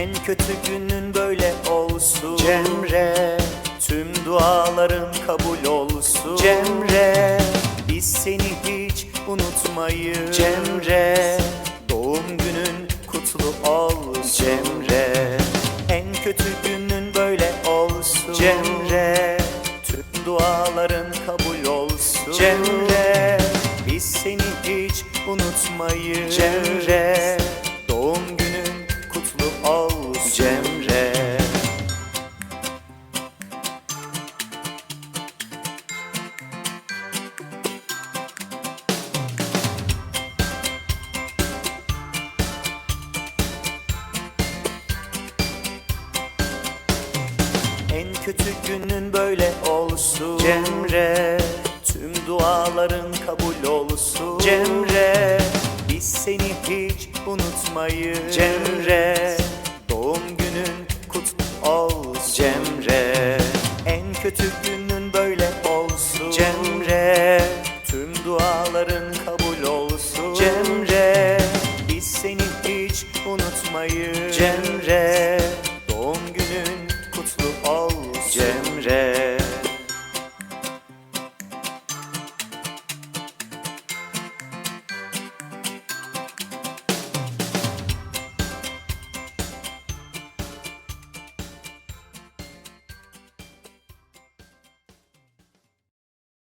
En kötü günün böyle olsun. Cemre. Tüm duaların kabul olsun. Cemre. Biz seni hiç unutmayız. Cemre. Doğum günün kutlu olsun. Cemre. En kötü günün böyle olsun. Cemre. Tüm duaların kabul olsun. Cemre. Biz seni hiç unutmayız. Cemre kötü günün böyle olsun. Cemre Tüm duaların kabul olsun. Cemre Biz seni hiç unutmayız. Cemre Doğum günün kutlu olsun. Cemre En kötü günün böyle olsun. Cemre Tüm duaların kabul olsun. Cemre Biz seni hiç unutmayız. Cemre Cemre